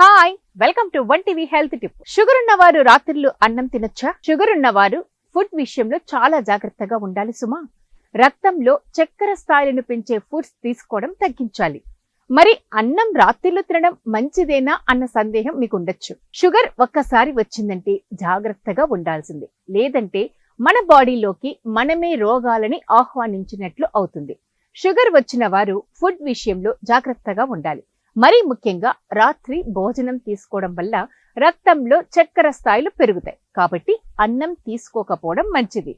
Hi welcome to one TV health tip. Sugar ఉన్నవారు రాత్రులు అన్నం తినొచ్చా? షుగర్ ఉన్నవారు ఫుడ్ విషయంలో చాలా జాగ్రత్తగా ఉండాలి సుమా. రక్తంలో చక్కెర స్థాయిలను పెంచే ఫుడ్స్ తీసుకోవడం తగ్గించాలి. మరి అన్నం రాత్రిలో తినడం మంచిదేనా అన్న సందేహం మీకు ఉండొచ్చు షుగర్ ఒక్కసారి వచ్చిందంటే జాగ్రత్తగా ఉండాల్సిందే. లేదంటే మన బాడీలోకి మనమే రోగాలని ఆహ్వానించినట్లు అవుతుంది. షుగర్ వచ్చిన వారు ఫుడ్ విషయంలో జాగ్రత్తగా ఉండాలి. మరీ ముఖ్యంగా రాత్రి భోజనం తీసుకోవడం వల్ల రక్తంలో చక్కెర స్థాయిలు పెరుగుతాయి. కాబట్టి అన్నం తీసుకోకపోవడం మంచిది.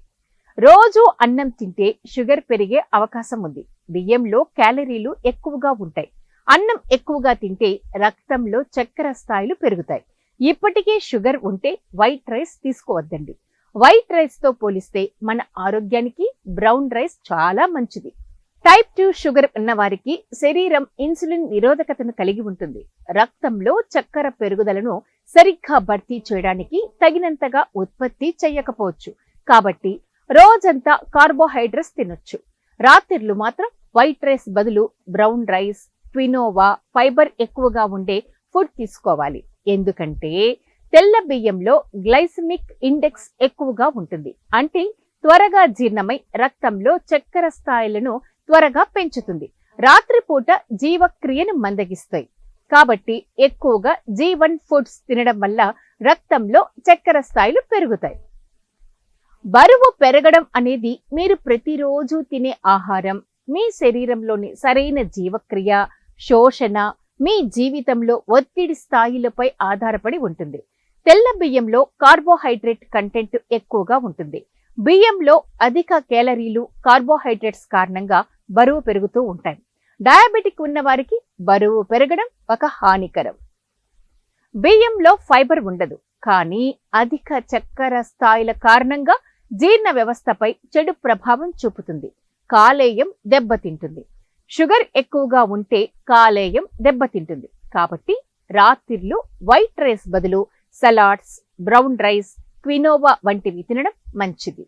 రోజు అన్నం తింటే షుగర్ పెరిగే అవకాశం ఉంది. బియ్యంలో క్యాలరీలు ఎక్కువగా ఉంటాయి. అన్నం ఎక్కువగా తింటే రక్తంలో చక్కెర స్థాయిలు పెరుగుతాయి. ఇప్పటికే షుగర్ ఉంటే వైట్ రైస్ తీసుకోవద్దండి. వైట్ రైస్తో పోలిస్తే మన ఆరోగ్యానికి బ్రౌన్ రైస్ చాలా మంచిది. టైప్ టూ షుగర్ ఉన్నవారికి శరీరం ఇన్సులిన్ నిరోధకతను కలిగి ఉంటుంది. రక్తంలో చక్కెర పెరుగుదలను సరిగ్గా భర్తీ చేయడానికి తగినంతగా ఉత్పత్తి చేయకపోవచ్చు. కాబట్టి రోజంతా కార్బోహైడ్రేట్స్ తినొచ్చు. రాత్రిళ్ళు మాత్రం వైట్ రైస్ బదులు బ్రౌన్ రైస్ క్వినోవా ఫైబర్ ఎక్కువగా ఉండే ఫుడ్ తీసుకోవాలి. ఎందుకంటే తెల్ల బియ్యంలో గ్లైసమిక్ ఇండెక్స్ ఎక్కువగా ఉంటుంది. అంటే త్వరగా జీర్ణమై రక్తంలో చక్కెర స్థాయిలను త్వరగా పెంచుతుంది. రాత్రిపూట జీవక్రియను మందగిస్తాయి. కాబట్టి ఎక్కువగా జీ వన్ ఫుడ్స్ తినడం వల్ల రక్తంలో చక్కెర స్థాయిలు పెరుగుతాయి. బరువు పెరగడం అనేది మీరు ప్రతిరోజు తినే ఆహారం. మీ శరీరంలోని సరైన జీవక్రియ శోషణ మీ జీవితంలో ఒత్తిడి స్థాయిలపై ఆధారపడి ఉంటుంది. తెల్ల బియ్యంలో కార్బోహైడ్రేట్ కంటెంట్ ఎక్కువగా ఉంటుంది. బియ్యంలో అధిక కేలరీలు కార్బోహైడ్రేట్స్ కారణంగా బరువు పెరుగుతూ ఉంటాయి. డయాబెటిక్ ఉన్న వారికి బరువు పెరగడం ఒక హానికరం. బియ్యంలో ఫైబర్ ఉండదు కానీ అధిక చక్కెర స్థాయిల కారణంగా జీర్ణ వ్యవస్థపై చెడు ప్రభావం చూపుతుంది. కాలేయం దెబ్బతింటుంది. షుగర్ ఎక్కువగా ఉంటే కాలేయం దెబ్బతింటుంది. కాబట్టి రాత్రిళ్ళు వైట్ రైస్ బదులు సలాడ్స్ బ్రౌన్ రైస్ క్వినోవా వంటివి తినడం మంచిది.